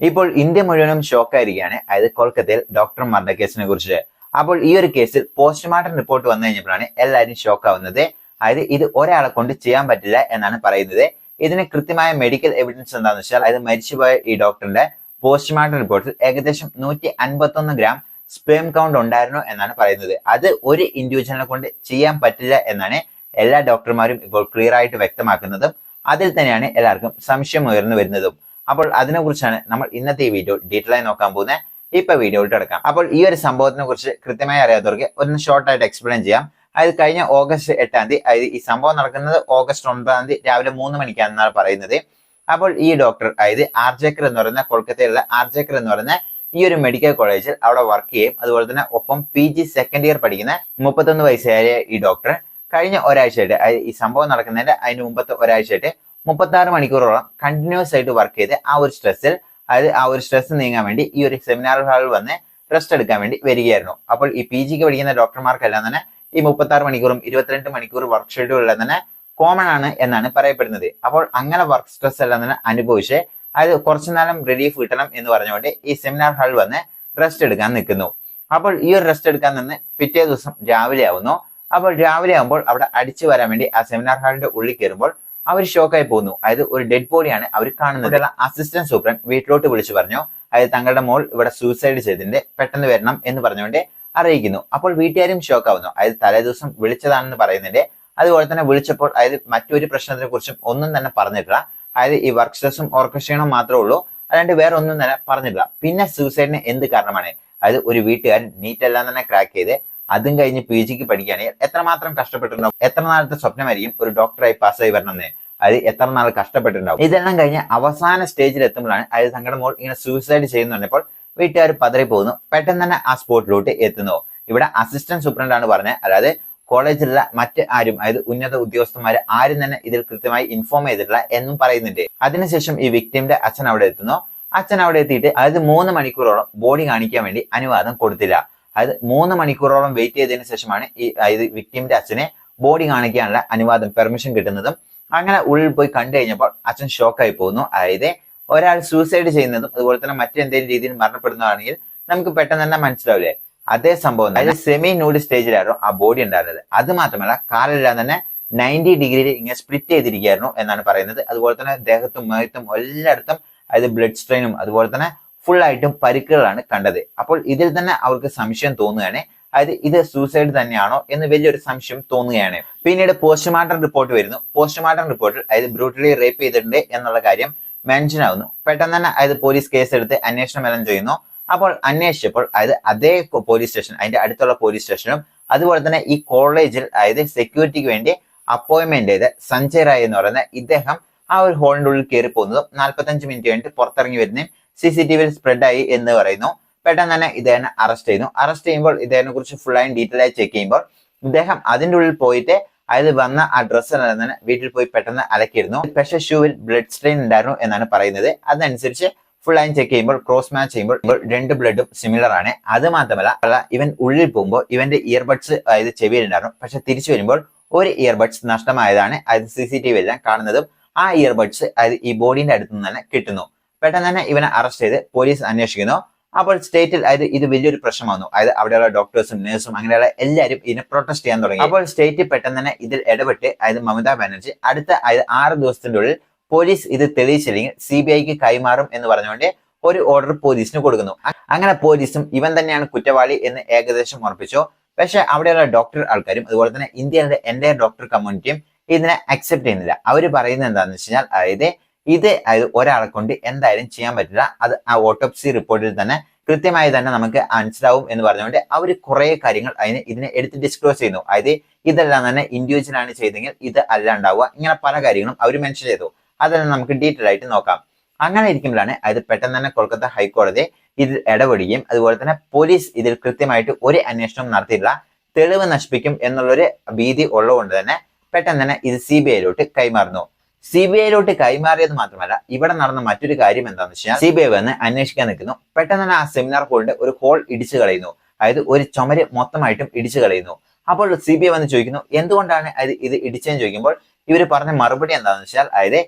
ഇപ്പോൾ ഇന്ത്യ മുഴുവനും ഷോക്കായിരിക്കുകയാണ് അതായത് കൊൽക്കത്തയിൽ ഡോക്ടർ മർഡർ കേസിനെ കുറിച്ച്. അപ്പോൾ ഈ ഒരു കേസിൽ പോസ്റ്റ്മോർട്ടം റിപ്പോർട്ട് വന്നു കഴിഞ്ഞപ്പോഴാണ് എല്ലാവരും ഷോക്കാവുന്നത് അതായത് ഇത് ഒരാളെ കൊണ്ട് ചെയ്യാൻ പറ്റില്ല എന്നാണ് പറയുന്നത്. ഇതിന് കൃത്യമായ മെഡിക്കൽ എവിഡൻസ് എന്താണെന്ന് വെച്ചാൽ അതായത് മരിച്ചുപോയ ഈ ഡോക്ടറിന്റെ പോസ്റ്റ്മോർട്ടം റിപ്പോർട്ടിൽ ഏകദേശം നൂറ്റി അൻപത്തൊന്ന് ഗ്രാം സ്പേം കൗണ്ട് ഉണ്ടായിരുന്നു എന്നാണ് പറയുന്നത്. അത് ഒരു ഇൻഡിവിജ്വലിനെ കൊണ്ട് ചെയ്യാൻ പറ്റില്ല എന്നാണ് എല്ലാ ഡോക്ടർമാരും ഇപ്പോൾ ക്ലിയർ ആയിട്ട് വ്യക്തമാക്കുന്നതും. അതിൽ തന്നെയാണ് എല്ലാവർക്കും സംശയം ഉയർന്നു വരുന്നതും. അപ്പോൾ അതിനെക്കുറിച്ചാണ് നമ്മൾ ഇന്നത്തെ ഈ വീഡിയോ ഡീറ്റെയിൽ ആയി നോക്കാൻ പോകുന്നത്. ഇപ്പൊ വീഡിയോ എടുക്കാം അപ്പോൾ ഈ ഒരു സംഭവത്തിനെ കുറിച്ച് കൃത്യമായി അറിയാത്തവർക്ക് ഒന്ന് ഷോർട്ട് ആയിട്ട് എക്സ്പ്ലെയിൻ ചെയ്യാം. അതായത് കഴിഞ്ഞ ഓഗസ്റ്റ് എട്ടാം തീയതി അതായത് ഈ സംഭവം നടക്കുന്നത് ഓഗസ്റ്റ് ഒൻപതാം തീയതി രാവിലെ മൂന്ന് മണിക്കാണെന്നാണ് പറയുന്നത്. അപ്പോൾ ഈ ഡോക്ടർ അതായത് ആർജേക്കർ എന്ന് പറയുന്ന കൊൽക്കത്തയിലുള്ള ആർജേക്കർ എന്ന് പറയുന്ന ഈ ഒരു മെഡിക്കൽ കോളേജിൽ അവിടെ വർക്ക് ചെയ്യും. അതുപോലെ തന്നെ ഒപ്പം പി ജി സെക്കൻഡ് ഇയർ പഠിക്കുന്ന മുപ്പത്തൊന്ന് വയസ്സായ ഈ ഡോക്ടർ കഴിഞ്ഞ ഒരാഴ്ചയായിട്ട് അതായത് ഈ സംഭവം നടക്കുന്നതിന്റെ അതിന് മുമ്പത്തെ ഒരാഴ്ചയായിട്ട് മുപ്പത്തി ആറ് മണിക്കൂറോളം കണ്ടിന്യൂസ് ആയിട്ട് വർക്ക് ചെയ്ത് ആ ഒരു സ്ട്രെസ്സിൽ അതായത് ആ ഒരു സ്ട്രെസ് നീങ്ങാൻ വേണ്ടി ഈ ഒരു സെമിനാർ ഹാളിൽ വന്ന് റെസ്റ്റ് എടുക്കാൻ വേണ്ടി വരികയായിരുന്നു. അപ്പോൾ ഈ പി ജിക്ക് പഠിക്കുന്ന ഡോക്ടർമാർക്കെല്ലാം തന്നെ ഈ മുപ്പത്തി ആറ് മണിക്കൂറും ഇരുപത്തിരണ്ട് മണിക്കൂർ വർക്ക് ഷെഡ്യൂളെല്ലാം തന്നെ കോമൺ ആണ് എന്നാണ് പറയപ്പെടുന്നത്. അപ്പോൾ അങ്ങനെ വർക്ക് സ്ട്രെസ് എല്ലാം തന്നെ അനുഭവിച്ച് അതായത് കുറച്ചു നേരം റിലീഫ് കിട്ടണം എന്ന് പറഞ്ഞുകൊണ്ട് ഈ സെമിനാർ ഹാളിൽ വന്ന് റെസ്റ്റ് എടുക്കാൻ നിൽക്കുന്നു. അപ്പോൾ ഈ ഒരു റെസ്റ്റ് എടുക്കാൻ നിന്ന് പിറ്റേ ദിവസം രാവിലെ ആവുന്നു. അപ്പോൾ രാവിലെ ആകുമ്പോൾ അവിടെ അടിച്ചു വരാൻ വേണ്ടി ആ സെമിനാർ ഹാളിന്റെ ഉള്ളിൽ കയറുമ്പോൾ അവർ ഷോക്കായി പോകുന്നു. അതായത് ഒരു ഡെഡ് ബോഡിയാണ് അവർ കാണുന്നത്. അസിസ്റ്റന്റ് സൂപ്രണ്ട് വീട്ടിലോട്ട് വിളിച്ചു പറഞ്ഞു. അതായത് തങ്ങളുടെ മോൾ ഇവിടെ സൂസൈഡ് ചെയ്തിട്ടുണ്ട് പെട്ടെന്ന് വരണം എന്ന് പറഞ്ഞുകൊണ്ട് അറിയിക്കുന്നു. അപ്പോൾ വീട്ടുകാരും ഷോക്കാവുന്നു. അതായത് തലേദിവസം വിളിച്ചതാണെന്ന് പറയുന്നുണ്ട്. അതുപോലെ തന്നെ വിളിച്ചപ്പോൾ അതായത് മറ്റൊരു പ്രശ്നത്തിനെ കുറിച്ചും ഒന്നും തന്നെ പറഞ്ഞിട്ടില്ല. അതായത് ഈ വർക്ക് സ്ട്രെസ്സും ഓർക്കസ്ട്രേഷനും മാത്രമേ ഉള്ളൂ. അല്ലാണ്ട് വേറെ ഒന്നും തന്നെ പറഞ്ഞിട്ടില്ല. പിന്നെ സൂസൈഡിന് എന്ത് കാരണമാണ്? അതായത് ഒരു വീട്ടുകാരൻ നീറ്റ് എല്ലാം തന്നെ ക്രാക്ക് ചെയ്ത് അതും കഴിഞ്ഞ് പി ജിക്ക് പഠിക്കുകയാണെങ്കിൽ എത്രമാത്രം കഷ്ടപ്പെട്ടിട്ടുണ്ടാവും? എത്ര നാളത്തെ സ്വപ്നമായിരിക്കും ഒരു ഡോക്ടറായി പാസ്സായി വരണമെന്ന്? അത് എത്ര നാൾ കഷ്ടപ്പെട്ടിട്ടുണ്ടാവും? ഇതെല്ലാം കഴിഞ്ഞ് അവസാന സ്റ്റേജിൽ എത്തുമ്പോഴാണ് അതായത് തങ്ങളുടെ മോൾ ഇങ്ങനെ സൂയിസൈഡ് ചെയ്യുന്നുണ്ടപ്പോൾ വീട്ടുകാർ പതറി പോകുന്നു. പെട്ടെന്ന് തന്നെ ആ സ്പോട്ടിലോട്ട് എത്തുന്നു. ഇവിടെ അസിസ്റ്റന്റ് സൂപ്രണ്ട് ആണ് പറഞ്ഞത്. അതായത് കോളേജിലുള്ള മറ്റ് ആരും അതായത് ഉന്നത ഉദ്യോഗസ്ഥന്മാർ ആരും തന്നെ ഇതിൽ കൃത്യമായി ഇൻഫോം ചെയ്തിട്ടില്ല എന്നും പറയുന്നുണ്ട്. അതിനുശേഷം ഈ വിക്ടിമിന്റെ അച്ഛൻ അവിടെ എത്തുന്നു. അച്ഛൻ അവിടെ എത്തിയിട്ട് അതായത് മൂന്ന് മണിക്കൂറോളം ബോഡി കാണിക്കാൻ വേണ്ടി അനുവാദം കൊടുത്തില്ല. അതായത് മൂന്ന് മണിക്കൂറോളം വെയിറ്റ് ചെയ്തതിന് ശേഷമാണ് ഈ അതായത് വിക്ടിമിന്റെ അച്ഛനെ ബോഡി കാണിക്കാനുള്ള അനുവാദം പെർമിഷൻ കിട്ടുന്നതും അങ്ങനെ ഉള്ളിൽ പോയി കണ്ടു കഴിഞ്ഞപ്പോൾ അച്ഛൻ ഷോക്കായി പോകുന്നു. അതായത് ഒരാൾ സൂസൈഡ് ചെയ്യുന്നതും അതുപോലെ തന്നെ മറ്റെന്തെങ്കിലും രീതിയിൽ മരണപ്പെടുന്നതാണെങ്കിൽ നമുക്ക് പെട്ടെന്ന് തന്നെ മനസ്സിലാവില്ലേ? അതേ സംഭവം അതായത് സെമി നൂഡ് സ്റ്റേജിലായിരുന്നു ആ ബോഡി ഉണ്ടായിരുന്നത്. അത് മാത്രമല്ല കാലെല്ലാം തന്നെ നയന്റി ഡിഗ്രിയിൽ ഇങ്ങനെ സ്പ്ലിറ്റ് ചെയ്തിരിക്കുകയായിരുന്നു എന്നാണ് പറയുന്നത്. അതുപോലെ തന്നെ ദേഹത്തും മേഹത്തും എല്ലായിടത്തും അതായത് ബ്ലഡ് സ്ട്രെയിനും അതുപോലെ തന്നെ ഫുൾ ആയിട്ടും പരിക്കുകളാണ് കണ്ടത്. അപ്പോൾ ഇതിൽ തന്നെ അവർക്ക് സംശയം തോന്നുകയാണ്. അതായത് ഇത് സൂസൈഡ് തന്നെയാണോ എന്ന് വലിയൊരു സംശയം തോന്നുകയാണ്. പിന്നീട് പോസ്റ്റ്മോർട്ടം റിപ്പോർട്ട് വരുന്നു. പോസ്റ്റ്മോർട്ടം റിപ്പോർട്ടിൽ അതായത് ബ്രൂട്ടലി റേപ്പ് ചെയ്തിട്ടുണ്ട് എന്നുള്ള കാര്യം മെൻഷൻ ആവുന്നു. പെട്ടെന്ന് തന്നെ അതായത് പോലീസ് കേസ് എടുത്ത് അന്വേഷണം എല്ലാം ചെയ്യുന്നു. അപ്പോൾ അന്വേഷിച്ചപ്പോൾ അതായത് അതേ പോലീസ് സ്റ്റേഷൻ അതിന്റെ അടുത്തുള്ള പോലീസ് സ്റ്റേഷനും അതുപോലെ തന്നെ ഈ കോളേജിൽ അതായത് സെക്യൂരിറ്റിക്ക് വേണ്ടി അപ്പോയിന്റ്മെന്റ് ചെയ്ത സഞ്ജയ് റായ് എന്ന് പറയുന്ന ഇദ്ദേഹം ആ ഒരു ഹോളിന്റെ ഉള്ളിൽ കയറി പോകുന്നതും നാൽപ്പത്തഞ്ച് മിനിറ്റ് കഴിഞ്ഞിട്ട് പുറത്തിറങ്ങി വരുന്നതും സി സി ടി വിയിൽ സ്പ്രെഡ് ആയി എന്ന് പറയുന്നു. പെട്ടെന്ന് തന്നെ ഇദ്ദേഹം അറസ്റ്റ് ചെയ്യുന്നു. അറസ്റ്റ് ചെയ്യുമ്പോൾ ഇദ്ദേഹത്തിനെ കുറിച്ച് ഫുൾ ആയി ഡീറ്റെയിൽ ആയി ചെക്ക് ചെയ്യുമ്പോൾ ഇദ്ദേഹം അതിന്റെ ഉള്ളിൽ പോയിട്ട് അതായത് വന്ന ആ ഡ്രസ്സ് തന്നെ വീട്ടിൽ പോയി പെട്ടെന്ന് അലക്കിയിരുന്നു. സ്പെഷ്യൽ ഷൂവിൽ ബ്ലഡ് സ്ട്രെയിൻ ഉണ്ടായിരുന്നു എന്നാണ് പറയുന്നത്. അതനുസരിച്ച് ഫുൾ ആയി ചെക്ക് ചെയ്യുമ്പോൾ ക്രോസ് മാച്ച് ചെയ്യുമ്പോൾ രണ്ട് ബ്ലഡും സിമിലർ ആണ്. അത് മാത്രമല്ല ഇവൻ ഉള്ളിൽ പോകുമ്പോൾ ഇവന്റെ ഇയർബഡ്സ് അതായത് ചെവിയിൽ ഉണ്ടായിരുന്നു. പക്ഷെ തിരിച്ചു വരുമ്പോൾ ഒരു ഇയർബഡ്സ് നഷ്ടമായതാണ്. അതായത് സി സി ടി വി എല്ലാം കാണുന്നതും ആ ഇയർബഡ്സ് അതായത് ഈ ബോഡിന്റെ അടുത്ത് തന്നെ കിട്ടുന്നു. പെട്ടെന്ന് തന്നെ ഇവനെ അറസ്റ്റ് ചെയ്ത് പോലീസ് അന്വേഷിക്കുന്നു. അപ്പോൾ സ്റ്റേറ്റിൽ അതായത് ഇത് വലിയൊരു പ്രശ്നം വന്നു അതായത് അവിടെയുള്ള ഡോക്ടേഴ്സും നഴ്സും അങ്ങനെയുള്ള എല്ലാവരും ഇതിനെ പ്രൊട്ടസ്റ്റ് ചെയ്യാൻ തുടങ്ങി. അപ്പോൾ സ്റ്റേറ്റ് പെട്ടെന്ന് തന്നെ ഇതിൽ ഇടപെട്ട് അതായത് മമതാ ബാനർജി അടുത്ത അതായത് ആറ് ദിവസത്തിന്റെ ഉള്ളിൽ പോലീസ് ഇത് തെളിയിച്ചില്ലെങ്കിൽ സി ബി ഐക്ക് കൈമാറും എന്ന് പറഞ്ഞുകൊണ്ട് ഒരു ഓർഡർ പോലീസിന് കൊടുക്കുന്നു. അങ്ങനെ പോലീസും ഇവൻ തന്നെയാണ് കുറ്റവാളി എന്ന് ഏകദേശം ഉറപ്പിച്ചു. പക്ഷെ അവിടെയുള്ള ഡോക്ടർ ആൾക്കാരും അതുപോലെ തന്നെ ഇന്ത്യയിലെ എന്റെ ഡോക്ടർ കമ്മ്യൂണിറ്റിയും ഇതിനെ അക്സെപ്റ്റ് ചെയ്യുന്നില്ല. അവർ പറയുന്നത് എന്താണെന്ന് വെച്ച് കഴിഞ്ഞാൽ അതായത് ഇത് ഒരാളെ കൊണ്ട് എന്തായാലും ചെയ്യാൻ പറ്റില്ല. അത് ആ ഓട്ടോപ്സി റിപ്പോർട്ടിൽ തന്നെ കൃത്യമായി തന്നെ നമുക്ക് മനസ്സിലാവും എന്ന് പറഞ്ഞുകൊണ്ട് അവർ കുറെ കാര്യങ്ങൾ അതിന് ഇതിനെ എടുത്ത് ഡിസ്ക്ലോസ് ചെയ്യുന്നു. അതായത് ഇതെല്ലാം തന്നെ ഇൻഡിവിജ്വൽ ആണ് ചെയ്തെങ്കിൽ ഇത് അല്ല ഉണ്ടാവുക ഇങ്ങനെ പല കാര്യങ്ങളും അവർ മെൻഷൻ ചെയ്തു. അതെല്ലാം നമുക്ക് ഡീറ്റെയിൽ ആയിട്ട് നോക്കാം. അങ്ങനെ ഇരിക്കുമ്പോഴാണ് അതായത് പെട്ടെന്ന് തന്നെ കൊൽക്കത്ത ഹൈക്കോടതി ഇതിൽ ഇടപെടുകയും അതുപോലെ തന്നെ പോലീസ് ഇതിൽ കൃത്യമായിട്ട് ഒരു അന്വേഷണം നടത്തിയില്ല തെളിവ് നശിപ്പിക്കും എന്നുള്ളൊരു ഭീതി ഉള്ളതുകൊണ്ട് തന്നെ പെട്ടെന്ന് തന്നെ ഇത് സി ബി ഐയിലോട്ട് കൈമാറുന്നു. സി ബി ഐയിലോട്ട് കൈമാറിയത് മാത്രമല്ല ഇവിടെ നടന്ന മറ്റൊരു കാര്യം എന്താണെന്ന് വെച്ചാൽ സി ബി ഐ വന്ന് അന്വേഷിക്കാൻ നിൽക്കുന്നു. പെട്ടെന്ന് തന്നെ ആ സെമിനാർ ഹോളിന്റെ ഒരു ഹോൾ ഇടിച്ചു കളയുന്നു. അതായത് ഒരു ചുമര് മൊത്തമായിട്ടും ഇടിച്ചു കളയുന്നു. അപ്പോൾ സി ബി ഐ വന്ന് ചോദിക്കുന്നു എന്തുകൊണ്ടാണ് അത് ഇത് ഇടിച്ചതെന്ന്? ചോദിക്കുമ്പോൾ ഇവർ പറഞ്ഞ മറുപടി എന്താണെന്ന് വെച്ചാൽ അതായത്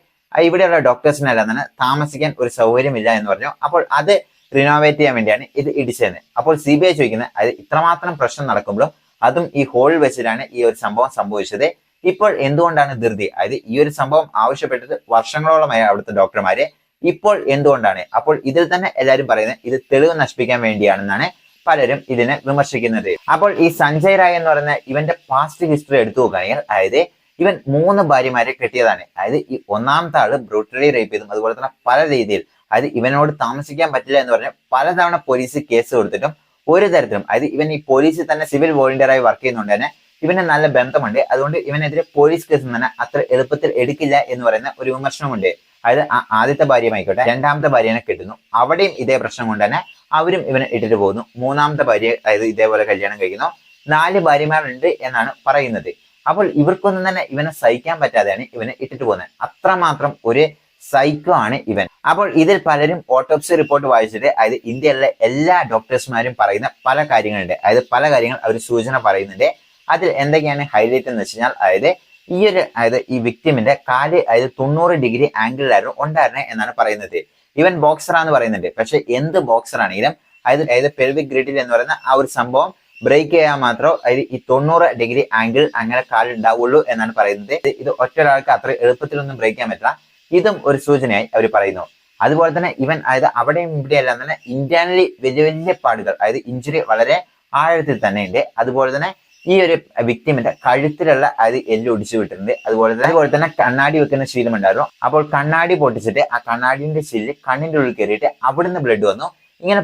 ഇവിടെയുള്ള ഡോക്ടേഴ്സിനെല്ലാം തന്നെ താമസിക്കാൻ ഒരു സൗകര്യമില്ല എന്ന് പറഞ്ഞു. അപ്പോൾ അത് റിനോവേറ്റ് ചെയ്യാൻ വേണ്ടിയാണ് ഇത് ഇടിച്ചതെന്ന്. അപ്പോൾ സി ബി ഐ ചോദിക്കുന്നത് അത് ഇത്രമാത്രം പ്രശ്നം നടക്കുമ്പോഴും അതും ഈ ഹോളിൽ വെച്ചിട്ടാണ് ഈ ഒരു സംഭവം സംഭവിച്ചത്? ഇപ്പോൾ എന്തുകൊണ്ടാണ് ധൃതി? അതായത് ഈ ഒരു സംഭവം ആവശ്യപ്പെട്ടത് വർഷങ്ങളോളമായി അവിടുത്തെ ഡോക്ടർമാരെ. ഇപ്പോൾ എന്തുകൊണ്ടാണ്? അപ്പോൾ ഇതിൽ തന്നെ എല്ലാവരും പറയുന്നത് ഇത് തെളിവ് നശിപ്പിക്കാൻ വേണ്ടിയാണെന്നാണ് പലരും ഇതിനെ വിമർശിക്കുന്നത്. അപ്പോൾ ഈ സഞ്ജയ് റായ് എന്ന് പറയുന്ന ഇവന്റെ പാസ്റ്റ് ഹിസ്റ്ററി എടുത്തു നോക്കുകയാണെങ്കിൽ അതായത് ഇവൻ മൂന്ന് ഭാര്യമാരെ കെട്ടിയതാണ്. അതായത് ഈ ഒന്നാമത്തെ ആൾ ബ്രൂട്ടലി റേപ്പ് ചെയ്തും അതുപോലെ തന്നെ പല രീതിയിൽ അതായത് ഇവനോട് താമസിക്കാൻ പറ്റില്ല എന്ന് പറഞ്ഞ് പലതവണ പോലീസ് കേസ് കൊടുത്തിട്ടും ഒരു തരത്തിലും അതായത് ഇവൻ ഈ പോലീസിൽ തന്നെ സിവിൽ വോളണ്ടിയറായി വർക്ക് ചെയ്യുന്നുണ്ട് തന്നെ ഇവന് നല്ല ബന്ധമുണ്ട്. അതുകൊണ്ട് ഇവനെതിരെ പോലീസ് കേസ് തന്നെ അത്ര എളുപ്പത്തിൽ എടുക്കില്ല എന്ന് പറയുന്ന ഒരു വിമർശനമുണ്ട്. അതായത് ആദ്യത്തെ ഭാര്യമായിക്കോട്ടെ രണ്ടാമത്തെ ഭാര്യനെ കിട്ടുന്നു. അവിടെയും ഇതേ പ്രശ്നം കൊണ്ട് തന്നെ അവരും ഇവനെ ഇട്ടിട്ട് പോകുന്നു. മൂന്നാമത്തെ ഭാര്യ അതായത് ഇതേപോലെ കല്യാണം കഴിക്കുന്നു. നാല് ഭാര്യമാരുണ്ട് എന്നാണ് പറയുന്നത്. അപ്പോൾ ഇവർക്കൊന്നും തന്നെ ഇവനെ സഹിക്കാൻ പറ്റാതെയാണ് ഇവനെ ഇട്ടിട്ട് പോകുന്നത്. അത്രമാത്രം ഒരു സൈക്കോ ആണ് ഇവൻ. അപ്പോൾ ഇതിൽ പലരും ഓട്ടോപ്സി റിപ്പോർട്ട് വായിച്ചിട്ട് അതായത് ഇന്ത്യയിലെ എല്ലാ ഡോക്ടേഴ്സ്മാരും പറയുന്ന പല കാര്യങ്ങളുണ്ട്. അതായത് പല കാര്യങ്ങൾ അവർ സൂചന പറയുന്നുണ്ട്. അതിൽ എന്തൊക്കെയാണ് ഹൈലൈറ്റ് എന്ന് വെച്ച് കഴിഞ്ഞാൽ അതായത് ഈ ഒരു അതായത് ഈ വിക്ടിമിന്റെ കാൽ അതായത് തൊണ്ണൂറ് ഡിഗ്രി ആംഗിളിലായിരുന്നു ഉണ്ടായിരുന്നത് എന്നാണ് പറയുന്നത്. ഇവൻ ബോക്സറാന്ന് പറയുന്നുണ്ട്. പക്ഷെ എന്ത് ബോക്സർ ആണെങ്കിലും അതായത് അതായത് പെൽവിക് ഗ്രിഡിൽ എന്ന് പറയുന്ന ആ ഒരു സംഭവം ബ്രേക്ക് ചെയ്യാൻ മാത്രം അതായത് ഈ തൊണ്ണൂറ് ഡിഗ്രി ആംഗിൾ അങ്ങനെ കാലിൽ ഉണ്ടാവുള്ളൂ എന്നാണ് പറയുന്നത്. ഇത് ഒറ്റ ഒരാൾക്ക് അത്ര എളുപ്പത്തിലൊന്നും ബ്രേക്ക് ചെയ്യാൻ പറ്റില്ല. ഇതും ഒരു സൂചനയായി അവർ പറയുന്നു. അതുപോലെ തന്നെ ഇവൻ അതായത് അവിടെയും ഇവിടെയെല്ലാം തന്നെ ഇന്റേണലി വലിയ വലിയ പാടുകൾ അതായത് ഇഞ്ചുറി വളരെ ആഴത്തിൽ തന്നെ ഉണ്ട്. അതുപോലെ തന്നെ ഈ ഒരു വിക്ടിമിന്റെ കഴുത്തിലുള്ള അത് എല്ല് ഒടിച്ചു വിട്ടിട്ടുണ്ട്. അതുപോലെ തന്നെ അതുപോലെ തന്നെ കണ്ണാടി വെക്കുന്ന ശീലം ഉണ്ടായിരുന്നു. അപ്പോൾ കണ്ണാടി പൊട്ടിച്ചിട്ട് ആ കണ്ണാടിന്റെ ശീലിൽ കണ്ണിന്റെ ഉള്ളിൽ കയറിയിട്ട് അവിടുന്ന് ബ്ലഡ് വന്നു. ഇങ്ങനെ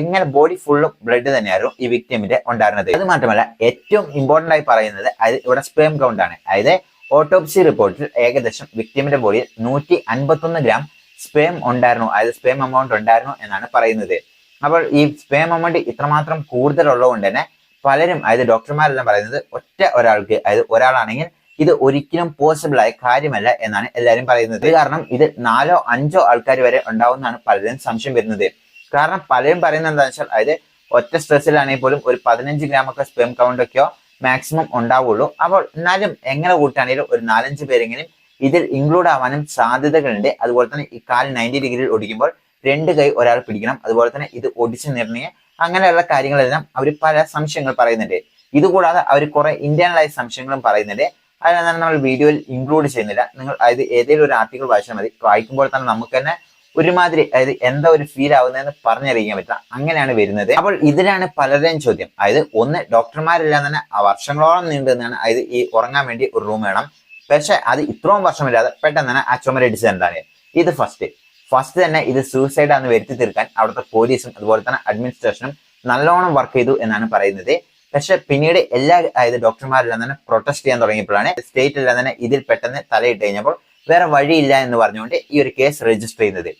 ഇങ്ങനെ ബോഡി ഫുള്ളും ബ്ലഡ് തന്നെയായിരുന്നു ഈ വിക്ടിമിന്റെ ഉണ്ടായിരുന്നത്. അത് മാത്രമല്ല ഏറ്റവും ഇമ്പോർട്ടന്റ് ആയി പറയുന്നത് അത് ഇവിടെ സ്പേം കൗണ്ട് ആണ്. അതായത് ഓട്ടോപ്സി റിപ്പോർട്ടിൽ ഏകദേശം വിക്ടിമിന്റെ ബോഡിയിൽ നൂറ്റി അൻപത്തൊന്ന് ഗ്രാം സ്പേം ഉണ്ടായിരുന്നു. അതായത് സ്പേം എമൗണ്ട് ഉണ്ടായിരുന്നു എന്നാണ് പറയുന്നത്. അപ്പോൾ ഈ സ്പേം എമൗണ്ട് ഇത്രമാത്രം കൂടുതലുള്ളതുകൊണ്ട് തന്നെ പലരും അതായത് ഡോക്ടർമാരെല്ലാം പറയുന്നത് ഒറ്റ ഒരാൾക്ക് അതായത് ഒരാളാണെങ്കിൽ ഇത് ഒരിക്കലും പോസിബിൾ ആയ കാര്യമല്ല എന്നാണ് എല്ലാവരും പറയുന്നത്. കാരണം ഇത് നാലോ അഞ്ചോ ആൾക്കാർ വരെ ഉണ്ടാവുമെന്നാണ് പലരും സംശയം വരുന്നത്. കാരണം പലരും പറയുന്നത് എന്താണെന്ന് വെച്ചാൽ അതായത് ഒറ്റ സ്ട്രെസ്സിലാണെങ്കിൽ പോലും ഒരു പതിനഞ്ച് ഗ്രാം ഒക്കെ സ്പെം കൗണ്ടൊക്കെയോ മാക്സിമം ഉണ്ടാവുള്ളൂ. അപ്പോൾ എന്നാലും എങ്ങനെ കൂട്ടാണെങ്കിലും ഒരു നാലഞ്ച് പേരെങ്കിലും ഇതിൽ ഇൻക്ലൂഡ് ആവാനും സാധ്യതകളുണ്ട്. അതുപോലെ തന്നെ ഈ കാൽ നയന്റി ഡിഗ്രിയിൽ ഒടിക്കുമ്പോൾ രണ്ട് കൈ ഒരാൾ പിടിക്കണം. അതുപോലെ തന്നെ ഇത് ഒടിച്ച് നിർണയ അങ്ങനെയുള്ള കാര്യങ്ങളെല്ലാം അവർ പല സംശയങ്ങൾ പറയുന്നുണ്ട്. ഇതുകൂടാതെ അവർ കുറെ ഇന്റേണലായ സംശയങ്ങളും പറയുന്നുണ്ട്. അതിനാണ് നമ്മൾ വീഡിയോയിൽ ഇൻക്ലൂഡ് ചെയ്യുന്നില്ല. നിങ്ങൾ അതായത് ഏതെങ്കിലും ഒരു ആർട്ടിക്കിൾ വായിച്ചാൽ മതി. വായിക്കുമ്പോൾ തന്നെ നമുക്ക് തന്നെ ഒരുമാതിരി അതായത് എന്താ ഒരു ഫീൽ ആവുന്നതെന്ന് പറഞ്ഞറിയിക്കാൻ പറ്റില്ല. അങ്ങനെയാണ് വരുന്നത്. അപ്പോൾ ഇതിലാണ് പലരുടെയും ചോദ്യം. അതായത് ഒന്ന് ഡോക്ടർമാരെല്ലാം തന്നെ ആ വർഷങ്ങളോളം നീണ്ടുന്നതാണ് അതായത് ഈ ഉറങ്ങാൻ വേണ്ടി ഒരു റൂം വേണം. പക്ഷെ അത് ഇത്രയും വർഷമില്ലാതെ പെട്ടെന്ന് തന്നെ ആ ചുമരടിച്ചത് എന്താണ്? ഇത് ഫസ്റ്റ് ഫസ്റ്റ് തന്നെ ഇത് സൂസൈഡ് ആണെന്ന് വരുത്തി തീർക്കാൻ അവിടുത്തെ പോലീസും അതുപോലെ തന്നെ അഡ്മിനിസ്ട്രേഷനും നല്ലോണം വർക്ക് ചെയ്തു എന്നാണ് പറയുന്നത്. പക്ഷെ പിന്നീട് എല്ലാ അതായത് ഡോക്ടർമാരെല്ലാം തന്നെ പ്രൊട്ടസ്റ്റ് ചെയ്യാൻ തുടങ്ങിയപ്പോഴാണ് സ്റ്റേറ്റ് എല്ലാം തന്നെ ഇതിൽ പെട്ടെന്ന് തലയിട്ട് കഴിഞ്ഞപ്പോൾ വേറെ വഴിയില്ല എന്ന് പറഞ്ഞുകൊണ്ട് ഈ ഒരു കേസ് രജിസ്റ്റർ ചെയ്യുന്നത്.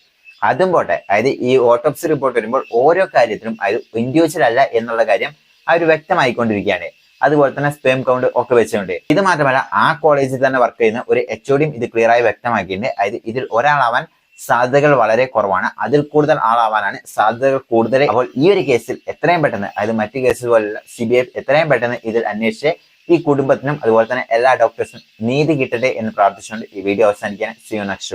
അതും പോട്ടെ അതായത് ഈ ഓട്ടോപ്സി റിപ്പോർട്ട് വരുമ്പോൾ ഓരോ കാര്യത്തിലും അത് ഇൻഡിവിജ്വൽ അല്ല എന്നുള്ള കാര്യം അവർ വ്യക്തമായിക്കൊണ്ടിരിക്കുകയാണ്. അതുപോലെ തന്നെ സ്പേം കൗണ്ട് ഒക്കെ വെച്ചുകൊണ്ട്. ഇത് മാത്രമല്ല ആ കോളേജിൽ തന്നെ വർക്ക് ചെയ്യുന്ന ഒരു എച്ച് ഒടിയും ഇത് ക്ലിയർ ആയി വ്യക്തമാക്കിയിട്ടുണ്ട്. അതായത് ഇതിൽ ഒരാളാവാൻ സാധ്യതകൾ വളരെ കുറവാണ്. അതിൽ കൂടുതൽ ആളാവാനാണ് സാധ്യതകൾ കൂടുതൽ അപ്പോൾ ഈ ഒരു കേസിൽ എത്രയും പെട്ടെന്ന് അതായത് മറ്റു കേസുകൾ സി ബി ഐ എത്രയും പെട്ടെന്ന് ഇതിൽ അന്വേഷിച്ച് ഈ കുടുംബത്തിനും അതുപോലെ തന്നെ എല്ലാ ഡോക്ടേഴ്സിനും നീതി കിട്ടട്ടെ എന്ന് പ്രാർത്ഥിച്ചുകൊണ്ട് ഈ വീഡിയോ അവസാനിക്കാൻ സിയോ നെക്സ്റ്റ്